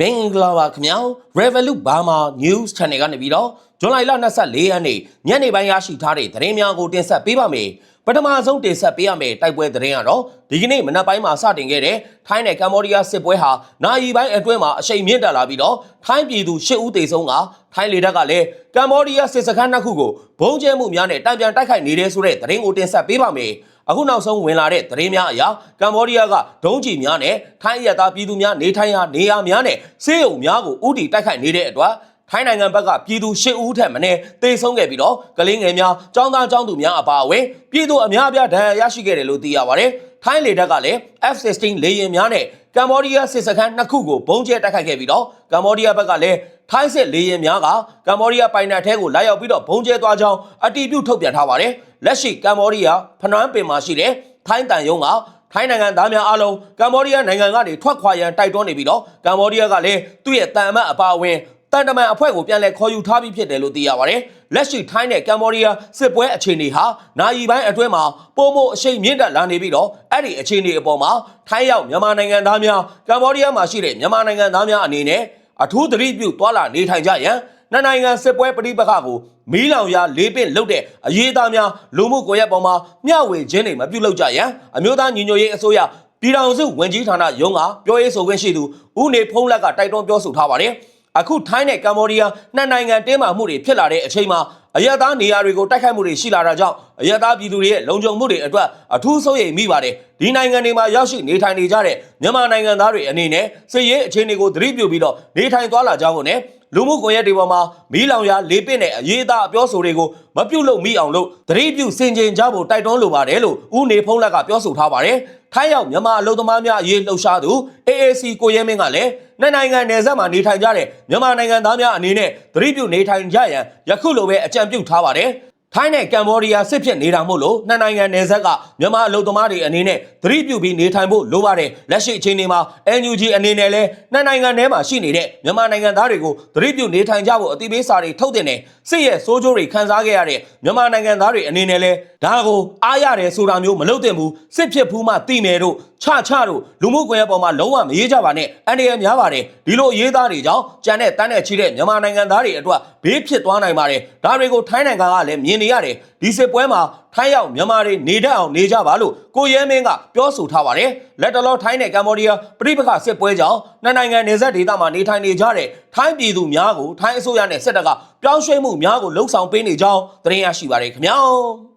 မင်္ဂလာပါခင်ဗျာ Revolut Burma News Channel ကနေပြီးတော့ဇွန်လ24ရက်နေ့ညနေပိုင်းရရှိထားတဲ့သတင်းများကိုတင်ဆက်ပေးပါမယ်ပထမဆုံးတင်ဆက်ပေးရမယ့်တိုက်ပွဲသတင်းကတော့ဒီကနေ့မနက်ပိုင်းမှာစတင်ခဲ့တဲ့ထိုင်းနဲ့ကမ္ဘောဒီးယားစစ်ပွဲဟာနိုင်ရီပိုင်းအတွင်းမှာအရှိန်မြင့်တက်လာပြီးတော့ထိုင်းပြည်သူ၈ဦးသေဆုံးကထိုင်းလေတပ်ကလည်းကမ္ဘောဒီးယားစစ်စခန်းနှစ်ခုကိုဘုံကျဲမှုများနဲ့တံပြန်တိုက်ခိုက်နေတဲ့ဆိုတဲ့သတင်းကိုတင်ဆက်ပေးပါမယ် အခုနောက်ဆုံးဝင်လာတဲ့သတင်းများအရကမ္ဘောဒီးယားကဒုံးကျည်များနဲ့ထိုင်းရသားပြည်သူများနေထိုင်ရာနေရာများနဲ့စေယုံများကိုဥတီတိုက်ခိုက်နေတဲ့အတွက်ထိုင်းနိုင်ငံဘက်ကပြည်သူ၈ဦးထက်မနည်းသေဆုံးခဲ့ပြီးတော့ကလေးငယ်များចောင်းသားចောင်းသူများအပါအဝင်ပြည်သူအများအပြားဒဏ်ရာရရှိခဲ့တယ်လို့သိရပါတယ်။ထိုင်းလေတပ်ကလည်း F-16 လေယာဉ်များနဲ့ကမ္ဘောဒီးယားစစ်စခန်းနှစ်ခုကိုဘုံကျဲတိုက်ခိုက်ခဲ့ပြီးတော့ကမ္ဘောဒီးယားဘက်ကလည်း ထိုင်းစစ်လေယာဉ်များကကမ္ဘောဒီးယားပိုင်နက်ထဲကိုလာရောက်ပြီးတော့ဘုံကျဲသွားကြောင်းအတည်ပြုထုတ်ပြန်ထားပါတယ်။လက်ရှိကမ္ဘောဒီးယားဖနွမ်းပင်မှာရှိတဲ့ထိုင်းတန်ယုံကထိုင်းနိုင်ငံသားများအားလုံးကမ္ဘောဒီးယားနိုင်ငံကနေထွက်ခွာရန်တိုက်တွန်းနေပြီးတော့ကမ္ဘောဒီးယားကလည်းသူ့ရဲ့တန်အမတ်အပါအဝင်တန်တမန်အဖွဲ့ကိုပြန်လည်ခေါ်ယူထားပြီးဖြစ်တယ်လို့သိရပါတယ်။လက်ရှိထိုင်းနဲ့ကမ္ဘောဒီးယားစစ်ပွဲအခြေအနေဟာနိုင်ပိုင်းအတွင်းမှာပုံမအရှိန်မြင့်တက်လာနေပြီးတော့အဲ့ဒီအခြေအနေအပေါ်မှာထိုင်းရောက်မြန်မာနိုင်ငံသားများကမ္ဘောဒီးယားမှာရှိတဲ့မြန်မာနိုင်ငံသားများအနေနဲ့ အထူးသတိပြုသွာလာနေထိုင်ကြရန်နှစ်နိုင်ငံစစ်ပွဲပဋိပက္ခကိုမီးလောင်ရာလေးပင့်လုတ်တဲ့အရေးသားများလူမှုကွန်ရက်ပေါ်မှာမျှဝေခြင်းတွေမပြုလုပ်ကြရန်အမျိုးသားညီညွတ်ရေးအစိုးရပြည်ထောင်စုဝန်ကြီးဌာနရုံးကပြောရေးဆိုခွင့်ရှိသူဦးနေဖုံးလက်ကတိုက်တွန်းပြောဆိုထားပါတယ်။အခုထိုင်းနဲ့ကမ္ဘောဒီးယားနှစ်နိုင်ငံတင်းမာမှုတွေဖြစ်လာတဲ့အချိန်မှာ အရသားနေရာတွေကိုတိုက်ခိုက်မှုတွေရှိလာတာကြောင့်အရသားပြည်သူတွေရဲ့လုံခြုံမှုတွေအတွက်အထူးစိုးရိမ်မိပါတယ်။ဒီနိုင်ငံတွေမှာရောက်ရှိနေထိုင်နေကြတဲ့မြန်မာနိုင်ငံသားတွေအနေနဲ့စစ်ရေးအခြေအနေကိုသတိပြုပြီးတော့နေထိုင်သွားလာကြဖို့နဲ့လူမှုကွန်ရက်တွေပေါ်မှာမီးလောင်ရာလေးပင့်တဲ့အရေးအသားအပြောဆိုတွေကိုမပြုတ်လို့မိအောင်လို့သတိပြုစင်ကြင်ကြဖို့တိုက်တွန်းလိုပါတယ်လို့ဦးနေဖုံးလက်ကပြောဆိုထားပါတယ်။ထိုင်းရောက်မြန်မာအလုပ်သမားများအရေးလှုပ်ရှားသူ AAC ကိုရဲမင်းကလည်း နှစ်နိုင်ငံနယ်စပ်မှာနေထိုင်ကြတဲ့မြန်မာနိုင်ငံသားများအနေနဲ့သတိပြုနေထိုင်ကြရန်ယခုလိုပဲအကြံပြုထားပါတယ်။ထိုင်းနဲ့ကမ္ဘောဒီးယားစစ်ဖြစ်နေတာမို့လို့နှစ်နိုင်ငံနယ်စပ်ကမြန်မာအလုပ်သမားတွေအနေနဲ့သတိပြုပြီးနေထိုင်ဖို့လိုပါတယ်လက်ရှိအချိန်ဒီမှာ NUG အနေနဲ့လည်းနှစ်နိုင်ငံထဲမှာရှိနေတဲ့မြန်မာနိုင်ငံသားတွေကိုသတိပြုနေထိုင်ကြဖို့အတိပေးစာတွေထုတ်တင်တယ်စစ်ရဲ့စိုးကျိုးတွေခံစားခဲ့ရတဲ့မြန်မာနိုင်ငံသားတွေအနေနဲ့လည်းဒါကိုအားရတယ်ဆိုတာမျိုးမလုပ်သင့်ဘူးစစ်ဖြစ်ဖူးမှသိမယ်တို့ချချတို့လူမှုကွန်ရက်ပေါ်မှာလုံးဝမရေးကြပါနဲ့အန္တရာယ်များပါတယ်ဒီလိုရေးသားတွေကြောင့်ကြံတဲ့တန်းတဲ့ချီတဲ့မြန်မာနိုင်ငံသားတွေအတွက်ဘေးဖြစ်သွားနိုင်ပါတယ်ဒါတွေကိုထိုင်းနိုင်ငံကလည်းမြင်နေရတယ်ဒီစစ်ပွဲမှာထိုင်းရောက်မြန်မာတွေနေတတ်အောင်နေကြပါလို့ကိုရဲမင်းကပြောဆိုထားပါတယ်လက်တလောထိုင်းနဲ့ကမ္ဘောဒီးယားပြိပခစစ်ပွဲကြောင့်နှစ်နိုင်ငံနေဆက်ဒေသမှာနေထိုင်နေကြတဲ့ထိုင်းပြည်သူများကိုထိုင်းအစိုးရနဲ့စစ်တပ်ကပြောင်းရွှေ့မှုများကိုလှုံ့ဆော်ပေးနေကြောင်းသတင်းရရှိပါတယ်ခင်ဗျာ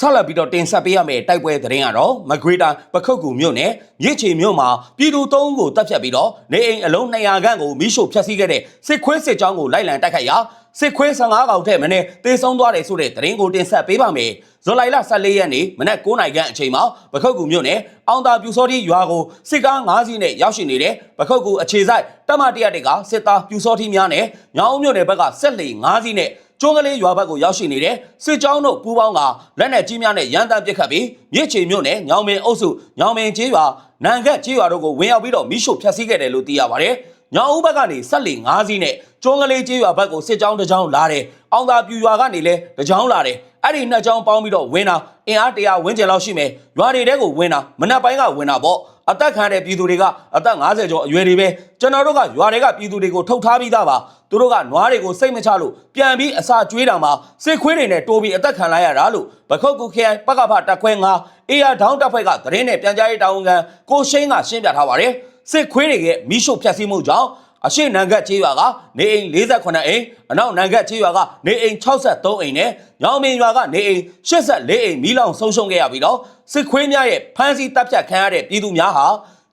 ဆက်လက်ပြီးတော့တင်ဆက်ပေးရမယ့်တိုက်ပွဲသတင်းကတော့မကွေတာပခုတ်ကူမြို့နယ်မြစ်ချေမြို့မှာပြည်သူ၃ဦးကိုတပ်ဖြတ်ပြီးတော့နေအိမ်အလုံး200ခန့်ကိုမိရှို့ဖျက်ဆီးခဲ့တဲ့စစ်ခွေးစစ်ကြောင်းကိုလိုက်လံတိုက်ခိုက်ရာစစ်ခွေး15កောင်ထက်မင်းတေဆုံးသွားတယ်ဆိုတဲ့သတင်းကိုတင်ဆက်ပေးပါမယ်။ဇွန်လ14ရက်နေ့မနက်9:00နာရီခန့်အချိန်မှာပခုတ်ကူမြို့နယ်အောင်သာပြူစောတိရွာကိုစစ်ကား9စီးနဲ့ရောက်ရှိနေတဲ့ပခုတ်ကူအခြေဆိုင်တပ်မတရတွေကစစ်သားပြူစောတိများနဲ့ညောင်ဦးမြို့နယ်ဘက်ကဆက်လီ9စီးနဲ့ ကျွန်းကလေးရွာဘက်ကိုရောက်ရှိနေတဲ့စစ်ကြောင်းတို့ပူးပေါင်းကလက်နက်ကြီးများနဲ့ရန်တမ်းပစ်ခတ်ပြီးမြစ်ချေမြို့နယ်ညောင်မင်အုပ်စုညောင်မင်ကျေးရွာနန်ခတ်ကျေးရွာတို့ကိုဝင်ရောက်ပြီးတော့မိရှို့ဖျက်ဆီးခဲ့တယ်လို့သိရပါတယ်။ညောင်ဦးဘက်ကနေဆက်လီ9စီးနဲ့ကျွန်းကလေးကျေးရွာဘက်ကိုစစ်ကြောင်းတစ်ကြောင်းလာတယ်။အောင်သာပြူရွာကနေလည်းတစ်ကြောင်းလာတယ်။အဲ့ဒီနှစ်ကြောင်းပေါင်းပြီးတော့ဝင်တာအင်အားတရာဝန်းကျင်လောက်ရှိမယ်။ရွာတွေတဲကိုဝင်တာမနက်ပိုင်းကဝင်တာပေါ့။ အသက်ခံတဲ့ပြည်သူတွေကအသက်50ကျော်အရွယ်တွေပဲကျွန်တော်တို့ကရွာတွေကပြည်သူတွေကိုထုတ်ထားပြီးသားပါသူတို့ကနွားတွေကိုစိတ်မချလို့ပြန်ပြီးအစာကျွေးတာမှာစစ်ခွေးတွေနဲ့တိုးပြီးအသက်ခံလိုက်ရတာလို့ပခုတ်ကူခရိုင်ပကဖတက်ခွဲငါအေယာဒေါင်းတပ်ဖွဲ့ကသတင်းနဲ့ပြန်ကြားရေးတာဝန်ခံကိုရှိန်းကရှင်းပြထားပါတယ်စစ်ခွေးတွေရဲ့မိရှုဖြတ်စည်းမှုကြောင့် အရှိနံကတ်ချေးရွာကနေအိမ်48အိမ်အနောက်နံကတ်ချေးရွာကနေအိမ်63အိမ်နဲ့ညောင်မင်းရွာကနေအိမ်84အိမ်မိလောင်ဆုံးရှုံးခဲ့ရပြီးတော့စစ်ခွေးများရဲ့ဖမ်းဆီးတပ်ဖြတ်ခံရတဲ့ပြည်သူများဟာ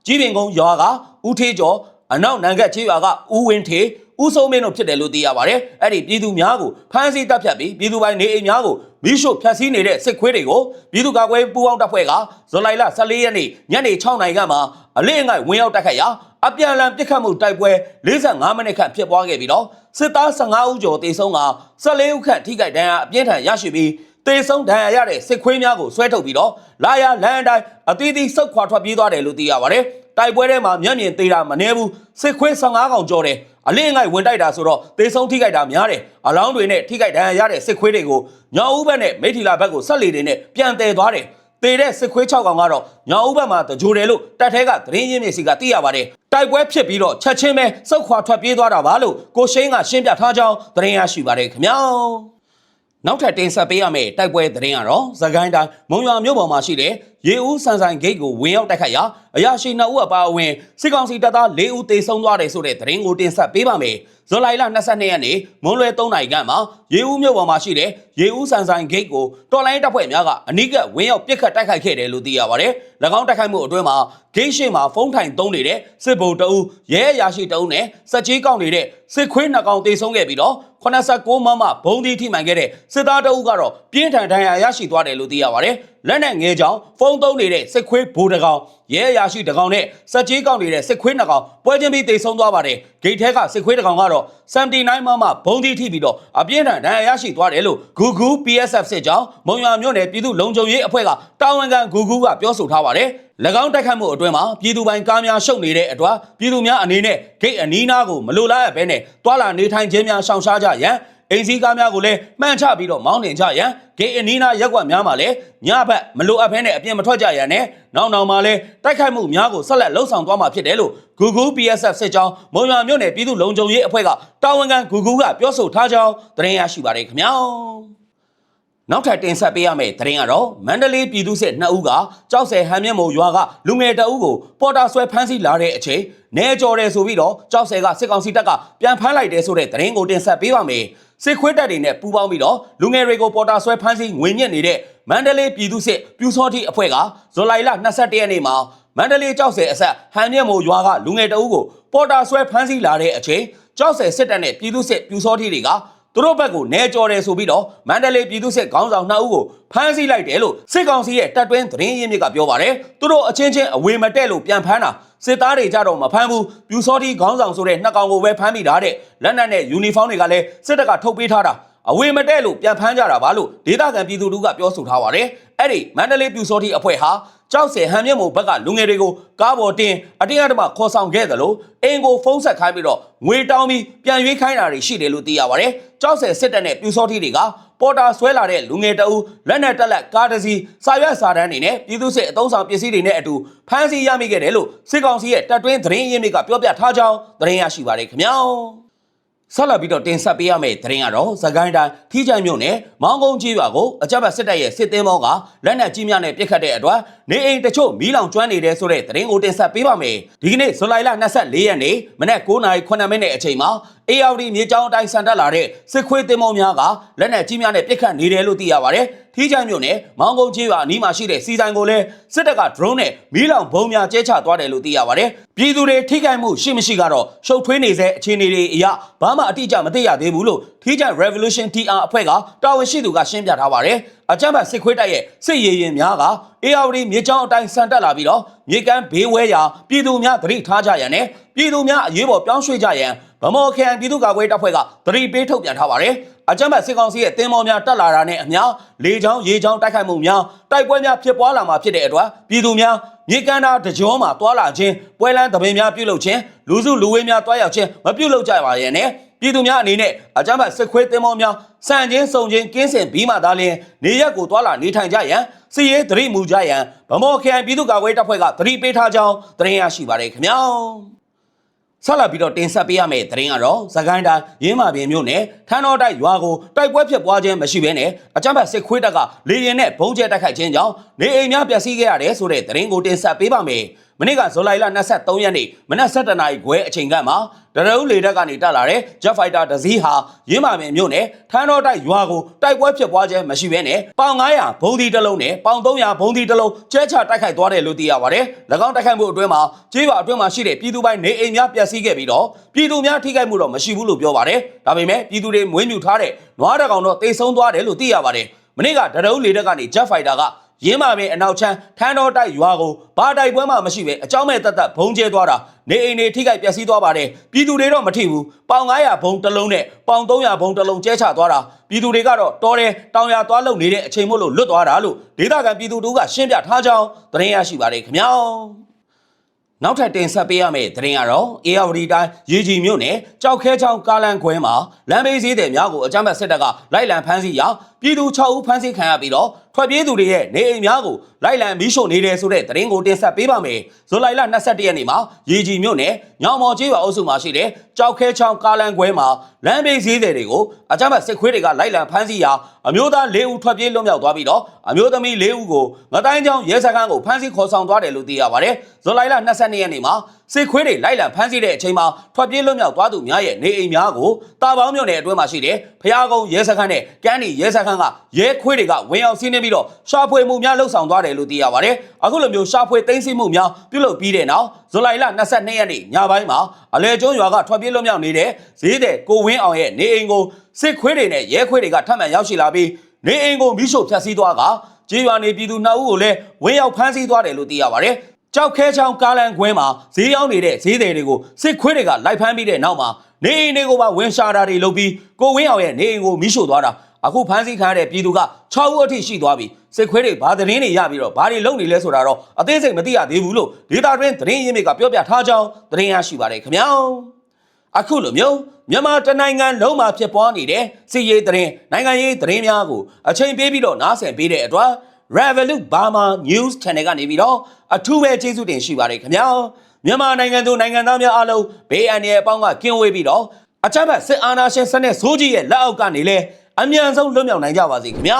ကြီးပင်ကုန်းရွာကဦးထေးကျော်အနောက်နံကတ်ချေးရွာကဦးဝင်းထေဦးစိုးမင်းတို့ဖြစ်တယ်လို့သိရပါတယ်အဲ့ဒီပြည်သူများကိုဖမ်းဆီးတပ်ဖြတ်ပြီးပြည်သူပိုင်းနေအိမ်များကိုမိရှို့ဖျက်ဆီးနေတဲ့စစ်ခွေးတွေကိုပြည်သူ့ကာကွယ်ပူးပေါင်းတပ်ဖွဲ့ကဇွန်လ14ရက်နေ့ညနေ6နာရီကမှအလေးအငိုက်ဝင်ရောက်တိုက်ခိုက်ရာ အပြန်အလှန်ပစ်ခတ်မှုတိုက်ပွဲ45မိနစ်ခန့်ဖြစ်ပွားခဲ့ပြီးတော့စစ်သား15ဦးကျော်တေဆုံးက14ဦးခန့်ထိခိုက်ဒဏ်ရာအပြင်းထန်ရရှိပြီးတေဆုံးဒဏ်ရာရတဲ့စစ်ခွေးများကိုဆွဲထုတ်ပြီးတော့လာရလန်အတိုင်းအသီးသီးစုတ်ခွာထွက်ပြေးသွားတယ်လို့သိရပါတယ်တိုက်ပွဲထဲမှာမျက်မြင်သေးတာမနှဲဘူးစစ်ခွေး15កောင်ကျော်တယ်အလင်းငိုက်ဝင်တိုက်တာဆိုတော့သေဆုံးထိခိုက်တာများတယ်အလောင်းတွေနဲ့ထိခိုက်ဒဏ်ရာရတဲ့စစ်ခွေးတွေကိုညောင်ဦးဘက်နဲ့မိထီလာဘက်ကိုဆက်လေတွေနဲ့ပြန်တည်သွားတယ် တေတဲ့စစ်ခွေး6ကောင်ကတော့ညောင်ဦးဘက်မှာတကြိုတယ်လို့တပ်ထဲကသတင်းရင်းမြစ်စီကသိရပါတယ်တိုက်ပွဲဖြစ်ပြီးတော့ချက်ချင်းပဲစုတ်ခွာထွက်ပြေးသွားတာပါလို့ကိုရှိန်းကရှင်းပြထားကြောင်းသတင်းရရှိပါတယ်ခင်ဗျာနောက်ထပ်တင်ဆက်ပေးရမယ့်တိုက်ပွဲသတင်းကတော့သခိုင်းတိုင်းမုံရွာမြို့ပေါ်မှာရှိတဲ့ ရေဦးဆန်ဆိုင်ဂိတ်ကိုဝင်ရောက်တိုက်ခတ်ရာအရာရှိ2ဦးအပါအဝင်စစ်ကောင်စီတပ်သား4ဦးသေဆုံးသွားတယ်ဆိုတဲ့သတင်းကိုတင်ဆက်ပေးပါမယ်။ဇွန်လ22ရက်နေ့မွန်းလွဲ3နာရီခန့်မှာရေဦးမြို့ပေါ်မှာရှိတဲ့ရေဦးဆန်ဆိုင်ဂိတ်ကိုတော်လိုင်းတပ်ဖွဲ့များကအနိကဝင်ရောက်ပစ်ခတ်တိုက်ခိုက်ခဲ့တယ်လို့သိရပါတယ်။၎င်းတိုက်ခိုက်မှုအတွင်းမှာဂိတ်ရှိမှာဖုံးထိုင်သုံးနေတဲ့စစ်ဗိုလ်တအုပ်ရဲအရာရှိတအုပ်နဲ့စက်ကြီးကောက်နေတဲ့စစ်ခွေးနှစ်ကောင်သေဆုံးခဲ့ပြီးတော့89မမဘုံဒီထိမှန်ခဲ့တဲ့စစ်သားတအုပ်ကတော့ပြင်းထန်ဒဏ်ရာရရှိသွားတယ်လို့သိရပါတယ်။ လက်နဲ့ငဲကြောင်ဖုံးသုံးနေတဲ့စစ်ခွေးဘိုးတကောင်ရဲအရာရှိတကောင်နဲ့စက်ကြီးကောက်နေတဲ့စစ်ခွေးနှစ်ကောင်ပွဲချင်းပြီးသေဆုံးသွားပါတယ်။ဂိတ်ထဲကစစ်ခွေးတကောင်ကတော့79မမဘုံဒီထိပြီးတော့အပြင်းထန်ဒဏ်ရာရရှိသွားတယ်လို့ဂူဂူ PSF စစ်ကြောင်းမုံရွာမြို့နယ်ပြည်သူ့လုံခြုံရေးအဖွဲ့ကတာဝန်ခံဂူဂူကပြောဆိုထားပါတယ်။၎င်းတိုက်ခတ်မှုအတွင်းမှာပြည်သူပိုင်ကားများရှုပ်နေတဲ့အတွက်ပြည်သူများအနေနဲ့ဂိတ်အနီးနားကိုမလိုလားရဘဲနဲ့တွာလာနေထိုင်ခြင်းများရှောင်ရှားကြရန် အိမ်စည်းကားများကိုလည်းမှန်ချပြီးတော့မောင်းနှင်ကြရန်ဂိတ်အနီးနားရက်ကွက်များမှာလည်းညဘက်မလိုအပ်ဘဲနဲ့အပြင်မထွက်ကြရန်နဲ့နောက်နောက်မှာလည်းတိုက်ခိုက်မှုများကိုဆက်လက်လှုံ့ဆော်သွားမှာဖြစ်တယ်လို့ Google PSF စစ်ကြောင်းမုံရွာမြို့နယ်ပြည်သူ့လုံခြုံရေးအဖွဲ့ကတာဝန်ခံ Google ကပြောဆိုထားကြောင်းသတင်းရရှိပါတယ်ခင်ဗျာ။ နောက်ထပ်တင်ဆက်ပေးရမယ့်သတင်းကတော့မန္တလေးပြည်သူ့စစ်2ဦးကကြောက်စဲဟန်မြင့်မိုရွာကလူငယ်တအုပ်ကိုပေါ်တာဆွဲဖမ်းဆီးလာတဲ့အချိန်နေကြော်တယ်ဆိုပြီးတော့ကြောက်စဲကစစ်ကောင်စီတပ်ကပြန်ဖမ်းလိုက်တယ်ဆိုတဲ့သတင်းကိုတင်ဆက်ပေးပါမယ်စစ်ခွေးတပ်တွေနဲ့ပူးပေါင်းပြီးတော့လူငယ်တွေကိုပေါ်တာဆွဲဖမ်းဆီးငွေညက်နေတဲ့မန္တလေးပြည်သူ့စစ်ပြူစောတိအဖွဲ့ကဇူလိုင်လ22ရက်နေ့မှာမန္တလေးကြောက်စဲအဆက်ဟန်မြင့်မိုရွာကလူငယ်တအုပ်ကိုပေါ်တာဆွဲဖမ်းဆီးလာတဲ့အချိန်ကြောက်စဲစစ်တပ်နဲ့ပြည်သူ့စစ်ပြူစောတိတွေက သူတို့ဘက်ကိုနေကြော်တယ်ဆိုပြီးတော့မန္တလေးပြည်သူ့စစ်ခေါင်းဆောင်နှစ်ဦးကိုဖမ်းဆီးလိုက်တယ်လို့စစ်ကောင်စီရဲ့တပ်တွင်းသတင်းရင်းမြစ်ကပြောပါတယ်သူတို့အချင်းချင်းအဝေမတက်လို့ပြန်ဖမ်းတာစစ်သားတွေကြတော့မဖမ်းဘူးပြူစောတိခေါင်းဆောင်ဆိုတဲ့နှစ်ကောင်ကိုပဲဖမ်းမိတာတဲ့လက်နက်နဲ့ယူနီဖောင်းတွေကလည်းစစ်တပ်ကထုတ်ပေးထားတာအဝေမတက်လို့ပြန်ဖမ်းကြတာပါလို့ဒေသခံပြည်သူတို့ကပြောဆိုထားပါတယ်အဲ့ဒီမန္တလေးပြူစောတိအဖွဲ့ဟာ ကြောက်စဲဟန်မြင့်မို့ဘက်ကလူငယ်တွေကိုကားပေါ်တင်အတင်းအဓမ္မခေါ်ဆောင်ခဲ့တယ်လို့အင်ကိုဖုံးဆက်ခိုင်းပြီးတော့ငွေတောင်းပြီးပြန်ရွေးခိုင်းတာတွေရှိတယ်လို့သိရပါတယ်။ကြောက်စဲစစ်တပ်နဲ့ပြူစောတိတွေကပေါ်တာဆွဲလာတဲ့လူငယ်တအုပ်လက်နက်တက်လက်ကားတစ်စီးစာရွက်စာတမ်းတွေနဲ့ပြည်သူစစ်အုံဆောင်ပစ္စည်းတွေနဲ့အတူဖမ်းဆီးရမိခဲ့တယ်လို့စစ်ကောင်စီရဲ့တပ်တွင်းသတင်းရင်းမြစ်ကပြောပြထားကြောင်းသတင်းရရှိပါတယ်ခင်ဗျာ။ ဆက်လက်ပြီးတော့တင်ဆက်ပေးရမယ့်သတင်းကတော့သကိုင်းတိုင်းထီးချိုင်မြို့နယ်မောင်းကုန်းကြီးရွာကိုအကြမ်းဖက်စစ်တပ်ရဲ့စစ်သေးမောင်းကလက်နက်ကြီးများနဲ့ပစ်ခတ်တဲ့အတွက်နေအိမ်တချို့မီးလောင်ကျွမ်းနေတယ်ဆိုတဲ့သတင်းကိုတင်ဆက်ပေးပါမယ်။ဒီကနေ့ဇူလိုင်လ24ရက်နေ့မနက်9:09မိနစ်အချိန်မှာ ARD မြေကြောင်းအတိုင်းဆန်တက်လာတဲ့စစ်ခွေးသေးမောင်းများကလက်နက်ကြီးများနဲ့ပစ်ခတ်နေတယ်လို့သိရပါတယ်။ထီးချိုင်မြို့နယ်မောင်းကုန်းကြီးရွာအနီးမှာရှိတဲ့စီဆိုင်ကိုလည်းစစ်တပ်က drone နဲ့မီးလောင်ဘုံများကျဲချသွားတယ်လို့သိရပါတယ်။ပြည်သူတွေထိခိုက်မှုရှိမရှိကတော့ရှုပ်ထွေးနေစေအခြေအနေတွေအရဘာမှအတိအကျမသိရသေးဘူးလို့ထီးချိုင် Revolution TR အဖွဲ့ကတာဝန်ရှိသူကရှင်းပြထားပါတယ်။အကြမ်းဖက်စစ်ခွေးတပ်ရဲ့စစ်ရေးရင်များက ARD မြေကြောင်းအတိုင်းဆန်တက်လာပြီးတော့မြေကမ်းဘေးဝဲရာပြည်သူများသတိထားကြရန်နဲ့ပြည်သူများအရေးပေါ်ပြောင်းရွှေ့ကြရန်ဗမော်ခရိုင်ပြည်သူ့ကာကွယ်တပ်ဖွဲ့ကသတိပေးထုတ်ပြန်ထားပါတယ်။အကြမ်းဖက်စစ်ကောင်စီရဲ့တင်းမောများတက်လာတာနဲ့အမျှလေချောင်းရေချောင်းတိုက်ခိုက်မှုများတိုက်ပွဲများဖြစ်ပွားလာမှာဖြစ်တဲ့အတွက်ပြည်သူများမြေကမ်းသားတကြောမှာတွာလာခြင်းပွဲလန်းသဘင်များပြုလုပ်ခြင်းလူစုလူဝေးများတွားရောက်ခြင်းမပြုလုပ်ကြပါရဲ့နဲ့ ပြည်သူများအနေနဲ့အကြမ်းဖက်စစ်ခွေးတင်းမောများစံချင်းစုံချင်းကင်းစင်ပြီးမှသာလျှင်နေရက်ကိုတွာလာနေထိုင်ကြရန်စီရေးသတိမူကြရန်ဗမော်ခရိုင်ပြည်သူ့ကာကွယ်တပ်ဖွဲ့ကသတိပေးထားကြောင်းသတင်းရရှိပါတယ်ခင်ဗျာ။ဆက်လက်ပြီးတော့တင်ဆက်ပေးရမယ့်သတင်းကတော့သခိုင်းတိုင်းရင်းမာပင်မြို့နယ်ထန်းတော်တိုက်ရွာကိုတိုက်ပွဲဖြစ်ပွားခြင်းမရှိဘဲနဲ့အကြမ်းဖက်စစ်ခွေးတပ်ကလေရင်နဲ့ဘုံကျဲတိုက်ခိုက်ခြင်းကြောင့်နေအိမ်များပျက်စီးခဲ့ရတယ်ဆိုတဲ့သတင်းကိုတင်ဆက်ပေးပါမယ်။မ နေ့ကဇူလိုင်လ23ရက်နေ့မနက်7:00နာရီခွဲအချိန်ကမှဒရုန်းလေတပ်ကနေတက်လာတဲ့ Jet Fighter တစ်စီးဟာရင်းမာပင်မြို့နယ်ထန်းတော်တိုက်ရွာကိုတိုက်ပွဲဖြစ်ပွားခြင်းမရှိဘဲနဲ့ပေါင်900ဘုံဒီတစ်လုံးနဲ့ပေါင်300ဘုံဒီတစ်လုံးကျဲချတိုက်ခိုက်သွားတယ်လို့သိရပါတယ်။၎င်းတိုက်ခိုက်မှုအတွင်းမှာကြေးရွာအတွင်းမှာရှိတဲ့ပြည်သူပိုင်းနေအိမ်များပျက်စီးခဲ့ပြီးတော့ပြည်သူများထိခိုက်မှုတော့မရှိဘူးလို့ပြောပါတယ်။ဒါပေမဲ့ပြည်သူတွေမွေးမြူထားတဲ့နွားတကောင်တော့တိတ်ဆုံးသွားတယ်လို့သိရပါတယ်။မနေ့ကဒရုန်းလေတပ်ကနေ Jet Fighter က ရင်းမာပင်အနောက်ချမ်းထန်းတော်တိုက်ရွာကိုဘာတိုက်ပွဲမှမရှိပဲအကြောင်းမဲ့တက်တက်ဘုံကျဲသွားတာနေအိမ်တွေထိခိုက်ပျက်စီးသွားပါတယ်ပြည်သူတွေတော့မထိဘူးပေါင်900ဘုံတစ်လုံးနဲ့ပေါင်300ဘုံတစ်လုံးကျဲချသွားတာပြည်သူတွေကတော့တော်တယ်တောင်ရသွားလုံနေတဲ့အချိန်မို့လို့လွတ်သွားတာလို့ဒေသခံပြည်သူတို့ကရှင်းပြထားကြောင်းသတင်းရရှိပါတယ်ခင်ဗျာနောက်ထပ်တင်ဆက်ပေးရမယ့်သတင်းကတော့ ARD တိုင်းရေကြီးမြို့နယ်ကြောက်ခဲချောင်းကားလန်ခွဲမှာလမ်းဘေးစည်းတဲ့များကိုအကြမ်းဖက်စစ်တပ်ကလိုက်လံဖမ်းဆီးရာ ပပြည်သူ6ဦးဖမ်းဆီးခံရပြီးတော့ထွက်ပြေးသူတွေရဲ့နေအိမ်များကိုလိုက်လံမီးရှို့နေတယ်ဆိုတဲ့သတင်းကိုတင်ဆက်ပေးပါမယ်။ဇူလိုင်လ22ရက်နေ့မှာရေကြီးမြို့နယ်ညောင်မော်ကျေးရွာအုပ်စုမှာရှိတဲ့ကြောက်ခဲချောင်းကားလန်ခွဲမှာလမ်းဘေးဈေးတွေကိုအကြမ်းဖက်စစ်ခွေးတွေကလိုက်လံဖမ်းဆီးရာအမျိုးသား၄ဦးထွက်ပြေးလွတ်မြောက်သွားပြီးတော့အမျိုးသမီး၄ဦးကိုငတိုင်းချောင်းရဲစခန်းကိုဖမ်းဆီးခေါ်ဆောင်သွားတယ်လို့သိရပါတယ်။ဇူလိုင်လ22ရက်နေ့မှာစစ်ခွေးတွေလိုက်လံဖမ်းဆီးတဲ့အချိန်မှာထွက်ပြေးလွတ်မြောက်သွားသူများရဲ့နေအိမ်များကိုတာပေါင်းမြို့နယ်အတွင်းမှာရှိတဲ့ဖျားကုန်းရဲစခန်းနဲ့ကမ်းနီရဲစခန်းကရဲခွေးတွေကဝင်ရောက်စီးနင်းပြီးတော့ရှာဖွေမှုများလှုပ်ဆောင်သွားတယ်လို့သိရပါတယ်။အခုလိုမျိုးရှာဖွေသိမ်းဆည်းမှုများပြုလုပ်ပြီးတဲ့နောက်ဇူလိုင်လ22ရက်နေ့ညပိုင်းမှာအလဲကျွန်းရွာကထွက်ပြေးလွတ်မြောက်နေတဲ့ဈေးတဲ့ကိုဝင်းအောင်ရဲ့နေအိမ်ကိုစစ်ခွေးတွေနဲ့ရဲခွေးတွေကထပ်မံရောက်ရှိလာပြီးနေအိမ်ကိုမိရှို့ဖျက်ဆီးသွားကကြေးရွာနေပြည်သူနှစ်ဦးကိုလည်းဝင်းရောက်ဖမ်းဆီးသွားတယ်လို့သိရပါတယ်။ ကြောက်ခဲချောင်းကားလန်ခွဲမှာဈေးရောက်နေတဲ့ဈေးသည်တွေကိုစစ်ခွေးတွေကလိုက်ဖမ်းပြီးတဲ့နောက်မှာနေအိမ်တွေကိုပါဝင်ရှာတာတွေလုပ်ပြီးကိုဝင်းအောင်ရဲ့နေအိမ်ကိုမိရှို့သွားတာအခုဖမ်းဆီးခံရတဲ့ပြည်သူက6ဦးအထိရှိသွားပြီစစ်ခွေးတွေဘာသတင်းတွေရပြီးတော့ဘာတွေလုပ်နေလဲဆိုတာတော့အသေးစိတ်မသိရသေးဘူးလို့ဒေတာတွင်သတင်းရင်းမြစ်ကပြောပြထားကြောင်းသတင်းရရှိပါတယ်ခင်ဗျာအခုလိုမျိုးမြန်မာတနိုင်ငံလုံးမှာဖြစ်ပွားနေတဲ့စစ်ရေးသတင်းနိုင်ငံရေးသတင်းများကိုအချိန်ပေးပြီးတော့နားဆင်ပေးတဲ့အတွက် Revolut Burma News Channel ကနေပြီးတော့အထူးပဲကျေးဇူးတင်ရှိပါတယ်ခင်ဗျာမြန်မာနိုင်ငံသူနိုင်ငံသားများအားလုံးဘေးအန္တရာယ်အပေါင်းကကင်းဝေးပြီးတော့အကြမ်းဖက်စစ်အာဏာရှင်စနစ်ဆိုးကြီးရဲ့လက်အောက်ကနေလဲအမြန်ဆုံးလွတ်မြောက်နိုင်ကြပါစေခင်ဗျာ